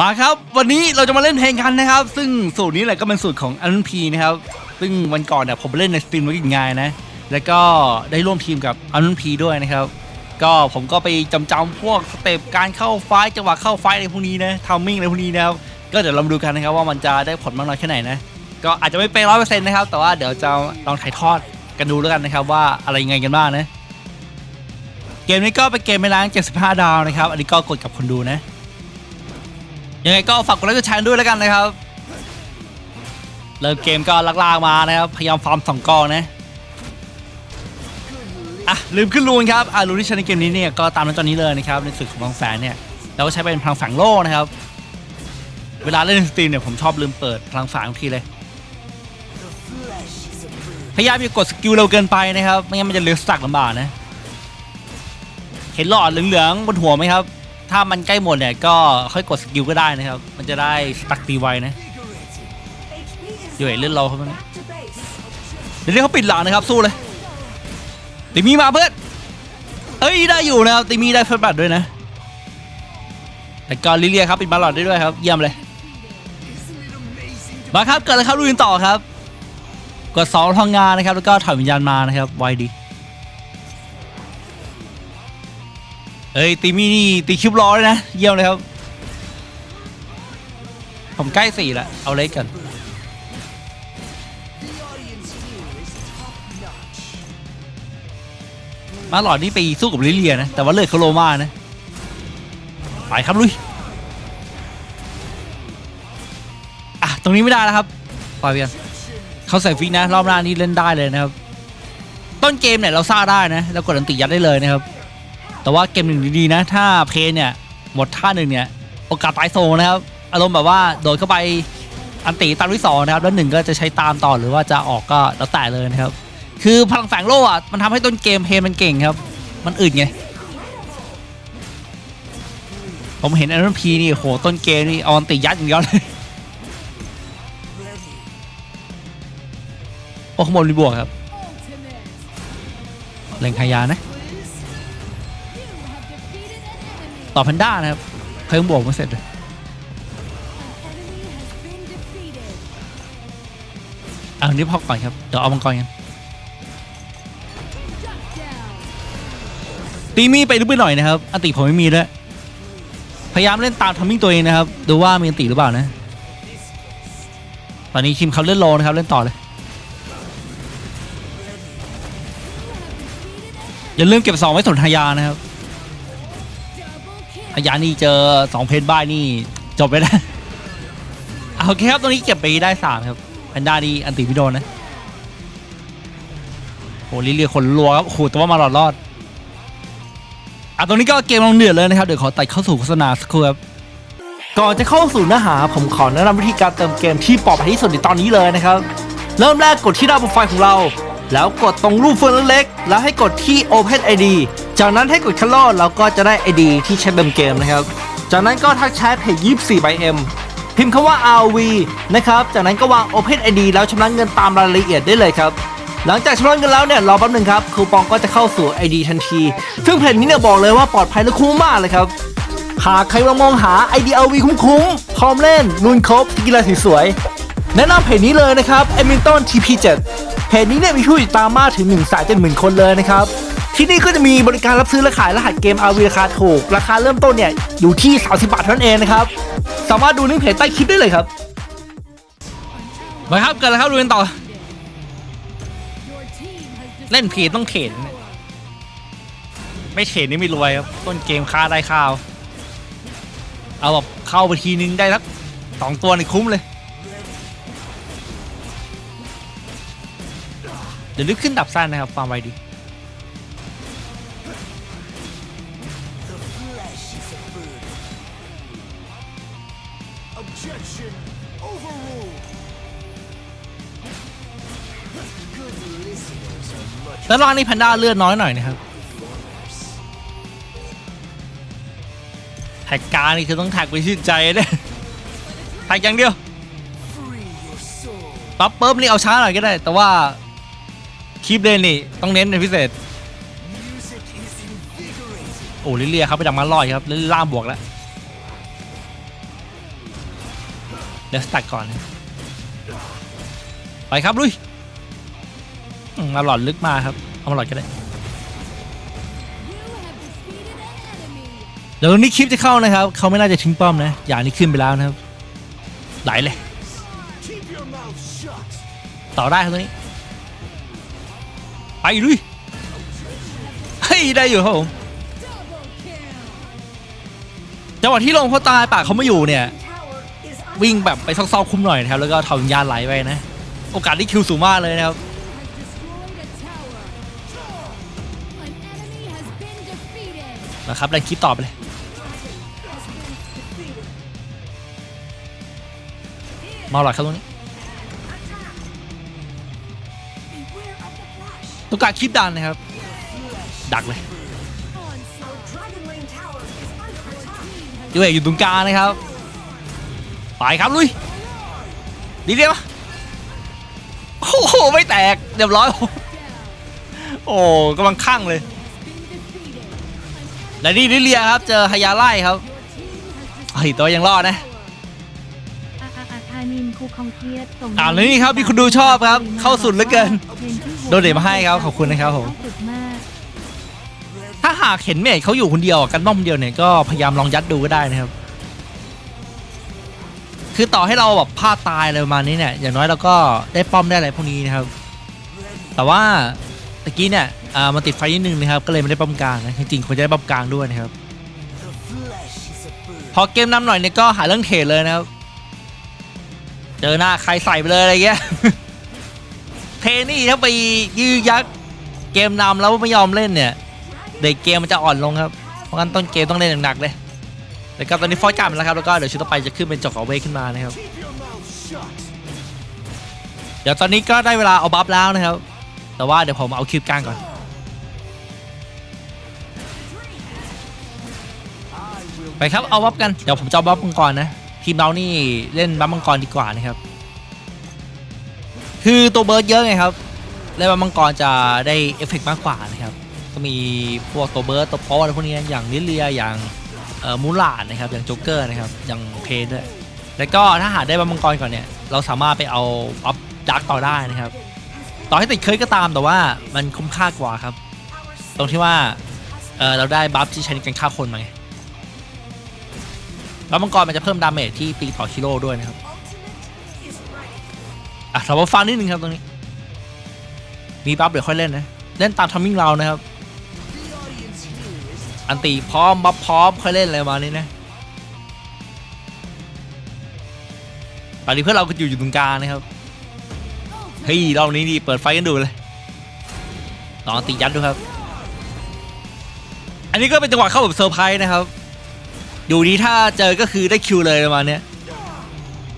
มาครับวันนี้เราจะมาเล่นเพลงกันนะครับ ซึ่งสูตรนี้แหละก็เป็นสูตรของอันพีนะครับ ซึ่งวันก่อนเนี่ยผมไปเล่นในสตรีมวิกิงายนะ แล้วก็ได้ร่วมทีมกับอันพีด้วยนะครับ ก็ผมก็ไปจำจำพวกสเต็ปการเข้าไฟจังหวะเข้าไฟในพวกนี้นะทามมิ่งในพวกนี้นะครับ ก็เดี๋ยวเรามาดูกันนะครับว่ามันจะได้ผลมากน้อยแค่ไหนนะ ก็อาจจะไม่เป็นร้อยเปอร์เซ็นต์นะครับ แต่ว่าเดี๋ยวจะลองถ่ายทอดกันดูแล้วกันนะครับ ว่าอะไรยังไงกันบ้างนะ เกมนี้ก็เป็นเกมไม่ล้าง75 ดาวนะครับ อันนี้ก็กดกับคนดูนะ ยังไงก็ฝากกดไลค์กดแชร์ด้วยแล้วกันนะครับ เริ่มเกมก็ลากๆมานะครับ พยายามฟาร์มสองกองนะอะลืมขึ้นรูนครับอะรูนที่ใช้ในเกมนี้เนี่ยก็ตามนั้นตอนนี้เลยนะครับในสึกของพลังแฝงเนี่ยเราก็ใช้เป็นพลังแฝงโล่นะครับ เวลาเล่นสตรีมเนี่ยผมชอบลืมเปิดพลังแฝงทุกทีเลยพยายามอย่ากดสกิลเร็วเกินไปนะครับไม่งั้นมันจะเลือสักลำบากนะเห็นหลอดเหลืองๆบนหัวไหมครับ ถ้ามันใกล้หมดเนี่ยก็ค่อยกดสกิลก็ได้นะครับ มันจะได้สตักตีไวนะอยู่เห็นเล่นเราเขาไหมเดี๋ยวนี้เขาปิดหลังนะครับสู้เลยติมีมาเพื่อนเฮ้ยได้อยู่นะครับติมีได้เฟิร์สบัตด้วยนะแต่ก็ลิเลียครับปิดบาลอดได้ด้วยครับเยี่ยมเลยมาครับเกิดอะไรครับลุยกันต่อครับ กดสองทองงานนะครับแล้วก็ถอยวิญญาณมานะครับไวดี เอ้ยตีมี่นี่ตีคิวรอเลยนะ เยี่ยมเลยครับ ผมใกล้สี่ละเอาเล็กกันมาหลอดนี่ไปสู้กับลิเลียนะ แต่ว่าเลือดเขาโลมานะ ไปครับลุย อะ ตรงนี้ไม่ได้แล้วครับปล่อยไปกันเขาใส่ฟิกนะ รอบหน้านี่เล่นได้เลยนะครับ ต้นเกมเนี่ยเราซ่าได้นะ แล้วกดอันติยัดได้เลยนะครับ แต่ว่าเกมหนึ่งดีๆนะ ถ้าเพลย์เนี่ยหมดท่าหนึ่งเนี่ยโอกาสตายโซนะครับ อารมณ์แบบว่าโดดเข้าไปอันตีตามที่สองนะครับ แล้วหนึ่งก็จะใช้ตามต่อหรือว่าจะออกก็แล้วแต่เลยนะครับ คือพลังแฝงโล่อะมันทำให้ต้นเกมเพลย์มันเก่งครับ มันอึดไง ผมเห็นอันพีนี่โหต้นเกมนี่อาอันติยัดอย่างเดียวเลยโอ้ขโมยรีบวกครับเล็งขยานะ ต่อแพนด้านะครับเพิ่งบวกมาเสร็จเลยเอาอันนี้พอก่อนครับ เดี๋ยวเอามังกรกันตีมีไปรึไปล่หน่อยนะครับอันติผมไม่มีด้วยพยายามเล่นตามทัมมิ่งตัวเองนะครับ ดูว่ามีอันติหรือเปล่านะ ตอนนี้คิมเขาเล่นโลนะครับ เล่นต่อเลย อย่าลืมเก็บสองไว้สนทยานะครับ อายานี่เจอสองเพนบ้ายนี่จบไปแล้วเอาโอเคครับตรงนี้เก็บไปได้สามครับแพนด้านี่อันติพิโดนนะโอ้ลิเลียคนรัวครับโอ้โหแต่ว่ามาหลอดรอดอะตรงนี้ก็เกมลงเดือดเลยนะครับ เดี๋ยวขอตัดเข้าสู่โฆษณาสักครู่ครับก่อนจะเข้าสู่เนื้อหา ผมขอแนะนำวิธีการเติมเกมที่ปลอดภัยที่สุดในตอนนี้เลยนะครับ เริ่มแรกกดที่หน้าโปรไฟล์ของเรา แล้วกดตรงรูปเฟืองเล็กๆแล้วให้กดที่ Open ID จากนั้นให้กดคัลโลเราก็จะได้ ID ที่ใช้เติมเกมนะครับ จากนั้นก็ทักแชทเพจ24 by M พิมพ์คำว่า RV นะครับ จากนั้นก็วาง Open ID แล้วชำระเงินตามรายละเอียดได้เลยครับ หลังจากชำระเงินแล้วเนี่ยรอแป๊บหนึงครับคูปองก็จะเข้าสู่ ID ทันที ซึ่งเพจนี้เนี่ยบอกเลยว่าปลอดภัยและคุ้มมากเลยครับ หากใครรังมองหา IDLV คุ้มๆพร้อมเล่นลุนครบกีฬาสีสวยๆแนะนำเพจนี้เลยนะครับ e m i l t o n TP7 เพจนี้เนี่ยมีผู้ติดตามมากถึง1นึ่งแสนเจ็ดหมื่นคนเลยนะครับ ที่นี่ก็จะมีบริการรับซื้อและขายรหัสเกม RV ราคาถูก ราคาเริ่มต้นเนี่ย อยู่ที่ 30 บาทเท่านั้นเองนะครับ สามารถดูลิงก์เพจใต้คลิปได้เลยครับมาครับเกิดอะไรครับดูกันต่อ เล่นเพจต้องเทรดนไม่เทรดนี่ไม่รวยครับ ต้นเกมค่าได้ข้าว เอาแบบเข้าไปทีนึงได้สักสองตัวนี่คุ้มเลย เดี๋ยวลึกขึ้นดับสั้นนะครับฟามไวดี แล้วรางนี้แพนด้าเลือดน้อยหน่อยนะครับแท็กการนี่คือต้องแท็กไปชื่นใจเลยแท็กอย่างเดียวปั๊บเปิ๊บนี่เอาช้าหน่อยก็ได้ แต่ว่าคลิปเลนนี่ต้องเน้นเป็นพิเศษ โอ้ลิเลียครับไปดักมาลอยครับเล่นล่ามบวกแล้วเดี๋ยวสตัดก่อน ไปครับลุย อืมาหลอดลึกมาครับ เอามาหลอดก็ได้ เดี๋ยวตรงนี้คลิปจะเข้านะครับ เขาไม่น่าจะทิ้งป้อมนะ อย่างนี้ขึ้นไปแล้วนะครับ ไหลเลย Keep your mouth shut. ต่อได้ครับตรงนี้ ไปลุยเฮ้ยได้อยู่ครับผม จังหวะที่ลงพ่อตายปากเขาไม่อยู่เนี่ย วิ่งแบบไปซอกๆคุ้มหน่อยนะครับ แล้วก็ทำวิญญาณไหลไปนะ โอกาสที่คิวสูงมากเลยนะครับ นะครับแรงคลิปต่อไปเลยมาหลอดครับตรงนี้ต้องการคลิปดันนะครับ ดักเลยยูเอกอยู่ตรงกลางนะครับ ไปครับลุย ดีเดียวโอ้โห ไม่แตก เรียบร้อย โอ้กำลังข้างเลย และนี่ลิเลียครับ เจอฮายาไล่ครับเฮ้ยตัวยังรอดนะอาอาอาอานินคูคองเคียดส่งอ่าแล้วนี่ครับมีคนดูชอบครับ เข้าสุดเหลือเกิน โดเนทมาให้ครับ ขอบคุณนะครับผมสุดมากถ้าหากเห็นเมจเขาอยู่คนเดียวกันบ้อมคนเดียวเนี่ยก็พยายามลองยัดดูก็ได้นะครับ คือต่อให้เราแบบพลาดตายอะไรประมาณนี้เนี่ยอย่างน้อยเราก็ได้ป้อมได้อะไรพวกนี้นะครับ แต่ว่าตะกี้เนี่ย อ่ามันติดไฟนิดนึงนะครับ ก็เลยไม่ได้ป้อมกลางนะ จริงๆควรจะได้ป้อมกลางด้วยนะครับ พอเกมนำหน่อยเนี่ยก็หาเรื่องเทรดเลยนะครับ เจอหน้าใครใส่ไปเลยอะไรเงี้ย เทนี่ถ้าไปยื้อยักเกมนำแล้วไม่ยอมเล่นเนี่ย เด็กเกมมันจะอ่อนลงครับ เพราะงั้นต้นเกมต้องเล่นหนักๆเลยแล้วก็ตอนนี้ฟอยการ์ดมาแล้วครับ แล้วก็เดี๋ยวชุดต่อไปจะขึ้นเป็นจอกเอาเวขึ้นมานะครับ เดี๋ยวตอนนี้ก็ได้เวลาเอาบัฟแล้วนะครับ แต่ว่าเดี๋ยวผมเอาคลิปกลางก่อน ไปครับเอาบัฟกันเดี๋ยวผมจะเอาบัฟมังกรนะทีมเรานี่เล่นบัฟมังกรดีกว่านะครับ คือตัวเบิร์ดเยอะไงครับเล่นบัฟมังกรจะได้เอฟเฟกต์มากกว่านะครับก็มีพวกตัวเบิร์ดตัวโป๊อะไรพวกนี้อย่างลิเลียอย่างมูลาดนะครับอย่างโจ๊กเกอร์นะครับอย่างเพนด้วยแล้วก็ถ้าหาได้บัฟมังกรก่อนเนี่ยเราสามารถไปเอาบัฟดักต่อได้นะครับ ต่อให้ติดเคยก็ตามแต่ว่ามันคุ้มค่ากว่าครับ ตรงที่ว่าเเราได้บัฟที่ใช้ในการฆ่าคนมาไง แล้วมังกรมันจะเพิ่มดาเมจที่ตีต่อคิโลด้วยนะครับ อะเรามาฟังนิดนึงครับตรงนี้ มีบัฟเดี๋ยวค่อยเล่นนะ เล่นตามทัมมิ่งเรานะครับ อันตีพร้อมบัฟพร้อมค่อยเล่นอะไรมานี้นะตอนนี้เพื่อนเราก็อยู่อยู่ตรงกลางนะครับ เฮ้ยรอบนี้นี่เปิดไฟกันดูเลยลองตียัดดูครับ อันนี้ก็เป็นจังหวะเข้าแบบเซอร์ไพรส์นะครับ อยู่ดีถ้าเจอก็คือได้คิวเลยประมาณเนี้ย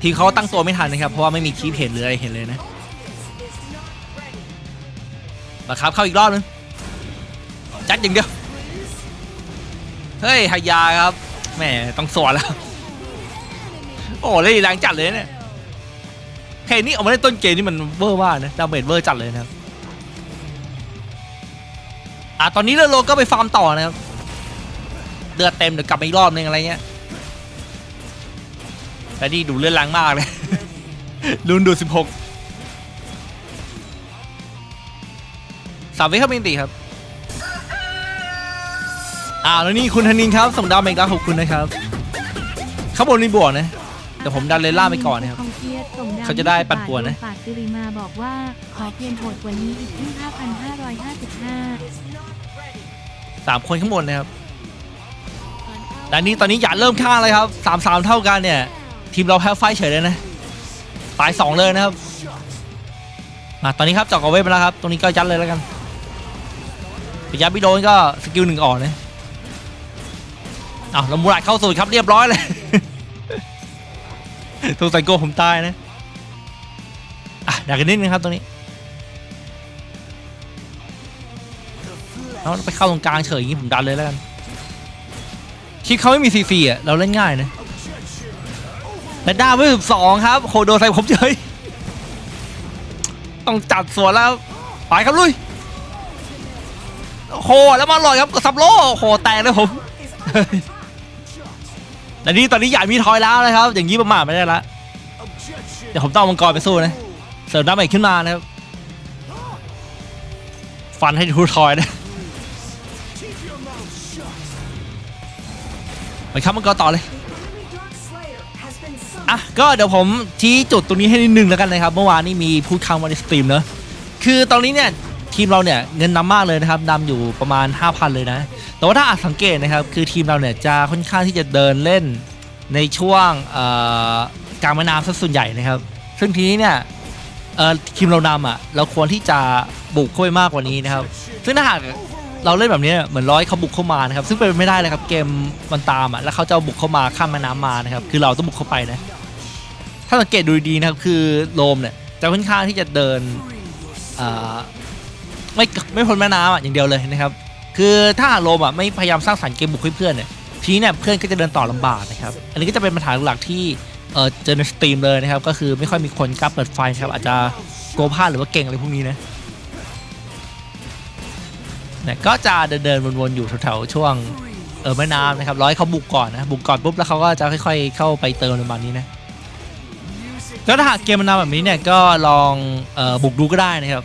ทีมเขาตั้งตัวไม่ทันนะครับ เพราะว่าไม่มีคีปเห็นหรืออะไรเห็นเลยนะมาครับเข้าอีกรอบนึงจัดอย่างเดียว เฮ้ยหายาครับแหมต้องสวนแล้ว โอ้เล่นแรงจัดเลยเนี่ยเพลงนี้ออกมาได้ต้นเกมนี่มันเวอร์มากนะดาเมจเวอร์จัดเลยนะครับอะตอนนี้เรือโลก็ไปฟาร์มต่อนะครับ เลือดเต็มเดี๋ยวกลับมาอีกรอบนึงอะไรเงี้ยแต่นี่ดูเลือดแรงมากเลย ลุนดูสิบหกสามวิครับมินติครับอ่าแล้วนี่คุณธนินครับส่งดาวมาอีกแล้วขอบคุณนะครับข้างบนมีบวกนะเดี๋ยวผมดันเลนล่าไปก่อนนะครับคองเคียดส่งดวเขาจะได้ปั่นป่วนนะปากสิริมาบอกว่า ขอเพียงโหดกว่านี้อีกที่5,555สามคนข้างบนนะครับ แต่นี้ตอนนี้อย่าเริ่มข้างเลยครับสามสามเท่ากันเนี่ย ทีมเราแพ้ไฟเฉยเลยนะตายสองเลยนะครับมาตอนนี้ครับจอกเอาไว้ไปแล้วครับ ตรงนี้ก็ยัดเลยแล้วกันไปยัดไม่โดนก็สกิลหนึ่งออกนะอ้าวลมูราดเข้าสูตรครับเรียบร้อยเลยสงสัยโกผมตายนะอะดักกันนิดนึงครับตรงนี้ the แล้วไปเข้าตรงกลางเฉยอย่างนี้ผมดันเลยแล้วกัน คลิปเขาไม่มีซีซีอะ เราเล่นง่ายนะและด้าไม่สิบสองครับโคโดนใส่ผมเฉยต้องจัดสวนแล้ว ไปครับลุยโอ้โหแล้วมาลอยครับกับซับโลโอ้โหแตกเลยผมแต่นี่ตอนนี้ใหญ่มีทอยแล้วนะครับ อย่างนี้ประมาทไม่ได้ละเดี๋ยวผมต้องเอามังกรไปสู้นะเสริมดาเมจขึ้นมานะครับ ฟันให้ทูทอยนะ ไปครับมังกรต่อเลยอะก็เดี๋ยวผมชี้จุดตรงนี้ให้นิดนึงแล้วกันนะครับ เมื่อวานนี้มีพูดคำวันในสตรีมเนอะคือตอนนี้เนี่ยทีมเราเนี่ยเงินนำมากเลยนะครับนำอยู่ประมาณ 5,000 เลยนะ แต่ว่าถ้าอาจสังเกตนะครับ คือทีมเราเนี่ยจะค่อนข้างที่จะเดินเล่นในช่วงกลางแม่น้ำซะส่วนใหญ่นะครับ ซึ่งทีนี้เนี่ยทีมเรานำอะเราควรที่จะบุกเข้าไปมากกว่านี้นะครับ ซึ่งถ้าหาก เราเล่นแบบนี้เหมือนร้อยเขาบุกเข้ามานะครับซึ่งเป็นไม่ได้เลยครับเกมมันตามอะแล้วเขาจะบุกเข้ามาข้ามแม่น้ำมานะครับคือเราต้องบุกเข้าไปนะถ้าสังเกตดูดีนะครับคือโรมเนี่ยจะค่อนข้างที่จะเดินไม่ไม่พ้นแม่น้ำอะอย่างเดียวเลยนะครับคือถ้าโรมอะไม่พยายามสร้างสรรค์เกมบุกให้เพื่อนเนี่ยทีนี้เนี่ยเพื่อนก็จะเดินต่อลำบากนะครับอันนี้ก็จะเป็นปัญหาหลักที่เออเจอในสตรีมเลยนะครับก็คือไม่ค่อยมีคนกล้าเปิดไฟนะครับอาจจะโกพลาดหรือว่าเก่งอะไรพวกนี้นะ นี่ยก็จะเดินเดินวนๆอยู่แถวๆช่วงเออแม่น้ำนะครับร้อยเขาบุกก่อนนะบุกก่อนปุ๊บแล้วเขาก็จะค่อย ๆ เข้าไปเติมในมันนี้นะแล้วถ้าหากเกมมันนำแบบนี้เนี่ยก็ลองเออบุกดูก็ได้นะครับ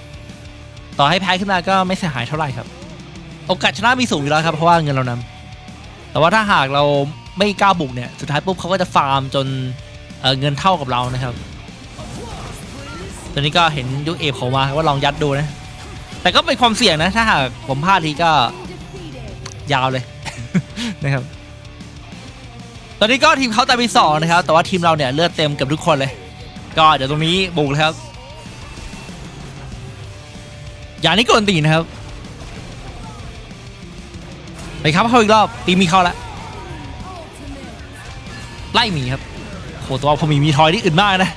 ต่อให้แพ้ขึ้นมาก็ไม่เสียหายเท่าไหร่ครับ โอกาสชนะมีสูงอยู่แล้วครับเพราะว่าเงินเรานำแต่ว่าถ้าหากเราไม่กล้าบุกเนี่ยสุดท้ายปุ๊บเขาก็จะฟาร์มจนเเงินเท่ากับเรานะครับตอนนี้ก็เห็นยุคเอฟเขามาว่าลองยัดดูนะ แต่ก็เป็นความเสี่ยงนะ ถ้าหากผมพลาดทีก็ยาวเลย นะครับ ตอนนี้ก็ทีมเขาตายไปสองนะครับ แต่ว่าทีมเราเนี่ยเลือดเต็มเกับทุกคนเลย ก็เดี๋ยวตรงนี้บุกเลยครับ อย่างนี้กวนตีนนะครับ ไปครับเข้าอีกรอบ ตีมีเข้าแล้วไล่หมีครับโหตัวพอมีมีทอยที่อื่นมากนะ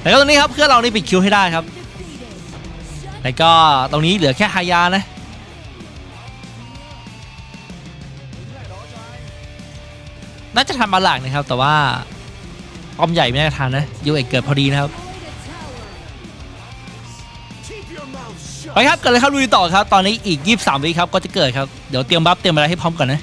แต่ก็ตรงนี้ครับเพื่อเรานี่ปิดคิวให้ได้ครับ แล้วก็ตรงนี้เหลือแค่ฮายานะน่าจะทำมาหลักนะครับ แต่ว่าป้อมใหญ่ไม่น่าทันนะยูเอกเกิดพอดีนะครับไปครับเกิดอะไรครับลุยต่อครับ ตอนนี้อีก 23 วิครับก็จะเกิดครับ เดี๋ยวเตรียมบัฟเตรียมอะไรให้พร้อมก่อนนะ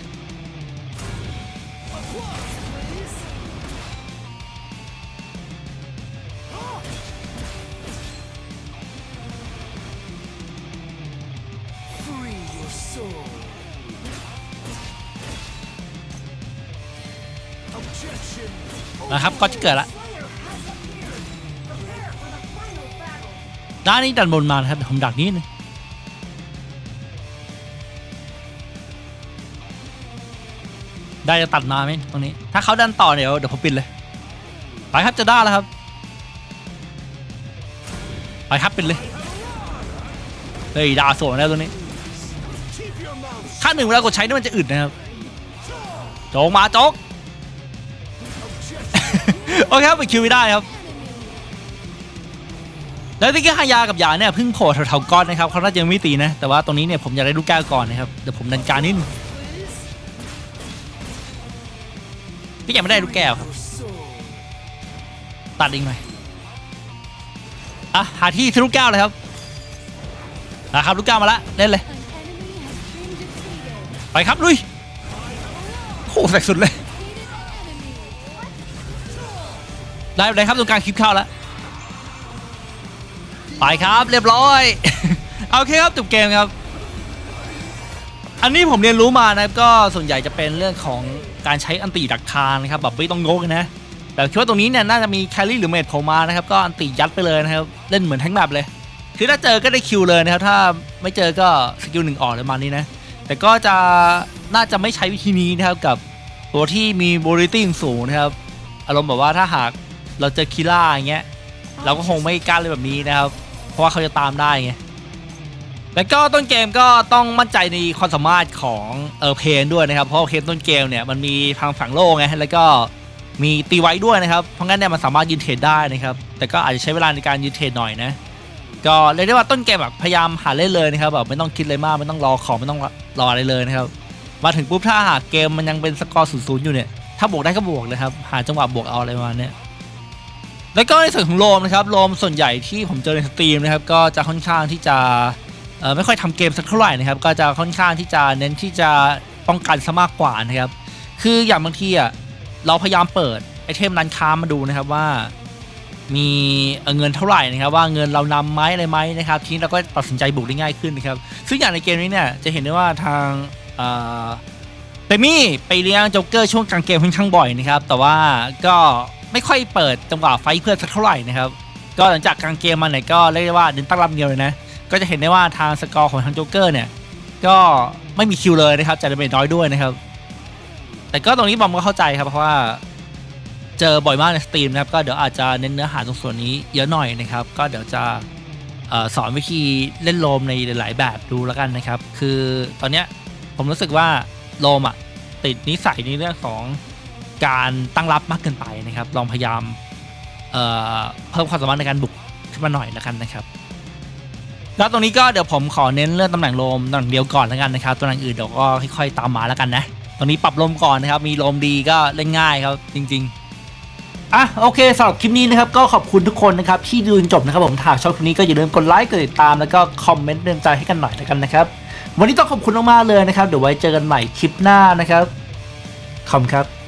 นะครับก็จะเกิดละด้านนี้ดันบนมานะครับผมดักนิดนึงได้จะตัดมาไหมตรงนี้ ถ้าเขาดันต่อเดี๋ยวเดี๋ยวผมปิดเลย ไปครับจะได้แล้วครับ ไปครับปิดเลยเฮ้ยดาวสวยแล้วตรงนี้ Keep your mouth shut. ค่าหนึ่งเวลากดใช้นี่มันจะอึดนะครับโจกมาโจก โอเคครับไปคิวไม่ได้ครับ แล้วที่ก็ฮายากับหยาเนี่ยเพิ่งโผล่แถวๆก้อนนะครับเขาน่าจะยังไม่ตีนะ แต่ว่าตรงนี้เนี่ยผมอยากได้ลูกแก้วก่อนนะครับเดี๋ยวผมดันการนิดนึงพี่ยังไม่ได้ลูกแก้วครับ ตัดอีกหน่อยอะหาที่ซื้อลูกแก้วเลยครับนะครับลูกแก้วมาละเล่นเลยไปครับลุยโอ้แสกสุดเลย ได้เลยครับตรงกลางคลิปเข้าแล้ว ไปครับเรียบร้อยโอเคครับจบเกมครับ อันนี้ผมเรียนรู้มานะครับก็ส่วนใหญ่จะเป็นเรื่องของการใช้อันติดักทางนะครับแบบไม่ต้องงกนะแต่คิดว่าตรงนี้เนี่ยน่าจะมีแคลรี่หรือเมดโผล่มานะครับก็อันติยัดไปเลยนะครับเล่นเหมือนทั้งแบบเลย คือถ้าเจอก็ได้คิวเลยนะครับถ้าไม่เจอก็สกิลหนึ่งออกเลยมานี้นะแต่ก็จะน่าจะไม่ใช้วิธีนี้นะครับกับตัวที่มีบริตี้สูงนะครับ อารมณ์แบบว่าถ้าหาก เราเจอคิล่าอย่างเงี้ยเราก็คงไม่กล้าเลยแบบนี้นะครับ เพราะว่าเขาจะตามได้ไงแล้วก็ต้นเกมก็ต้องมั่นใจในความสามารถของเออเพนด้วยนะครับ เพราะว่าเพนต้นเกมเนี่ยมันมีทางฝั่งโลกไงแล้วก็มีตีไว้ด้วยนะครับ เพราะงั้นเนี่ยมันสามารถยืนเทรดได้นะครับ แต่ก็อาจจะใช้เวลาในการยืนเทรดหน่อยนะ ก็เรียกได้ว่าต้นเกมแบบพยายามหาเล่นเลยนะครับแบบไม่ต้องคิดเลยมากไม่ต้องรอของไม่ต้องรออะไรเลยนะครับ มาถึงปุ๊บถ้าหากเกมมันยังเป็นสกอร์ศูนย์ศูนย์อยู่เนี่ยถ้าบวกได้ก็บวกเลยครับหาจังหวะบวกเอาอะไรประมาณเนี้ย แล้วก็ในส่วนของโลมนะครับโลมส่วนใหญ่ที่ผมเจอในสตรีมนะครับก็จะค่อนข้างที่จะไม่ค่อยทำเกมสักเท่าไหร่นะครับก็จะค่อนข้างที่จะเน้นที่จะป้องกันซะมากกว่านะครับคืออย่างบางทีอะเราพยายามเปิดไอเทมร้านค้ามาดูนะครับว่ามีเงินเท่าไหร่นะครับว่าเงินเรานำไหมอะไรไหมนะครับทีนี้เราก็ตัดสินใจบุกได้ง่ายขึ้นนะครับซึ่งอย่างในเกมนี้เนี่ยจะเห็นได้ว่าทางเอ่อเปมี่ไปเลี้ยงโจ๊กเกอร์ช่วงกลางเกมค่อนข้างบ่อยนะครับแต่ว่าก็ ไม่ค่อยเปิดจังหวะไฟเพื่อนสักเท่าไหร่นะครับ ก็หลังจากกลางเกมมาเนี่ยก็เรียกได้ว่าเดินตั้งรับเดียวเลยนะ ก็จะเห็นได้ว่าทางสกอร์ของทางโจ๊กเกอร์เนี่ย ก็ไม่มีคิวเลยนะครับจายดาเมจน้อยด้วยนะครับ แต่ก็ตรงนี้บอมก็เข้าใจครับเพราะว่าเจอบ่อยมากในสตรีมนะครับก็เดี๋ยวอาจจะเน้นเนื้อหาตรงส่วนนี้เยอะหน่อยนะครับ ก็เดี๋ยวจะออสอนวิธีเล่นโลมในหลาย ๆ แบบดูแล้วกันนะครับ คือตอนเนี้ยผมรู้สึกว่าโลมอะติดนิสัยในเรื่องของ การตั้งรับมากเกินไปนะครับ ลองพยายามเเพิ่มความสามารถในการบุกขึ้นมาหน่อยแล้วกันนะครับ แล้วตรงนี้ก็เดี๋ยวผมขอเน้นเรื่องตำแหน่งลมตำแหน่งเดียวก่อนแล้วกันนะครับตำแหน่งอื่นเดี๋ยวก็ค่อยๆตามมาแล้วกันนะตรงนี้ปรับลมก่อนนะครับ มีลมดีก็เล่นง่ายครับจริง ๆอะโอเคสำหรับคลิปนี้นะครับก็ขอบคุณทุกคนนะครับที่ดูจนจบนะครับผมถ้าชอบคลิปนี้ก็อย่าลืมกดไลค์กดติดตามแล้วก็คอมเมนต์เตือนใจให้กันหน่อยแล้วกันนะครับ วันนี้ต้องขอบคุณมากๆเลยนะครับ เดี๋ยวไว้เจอกันใหม่คลิปหน้านะครับขอบคุณครับ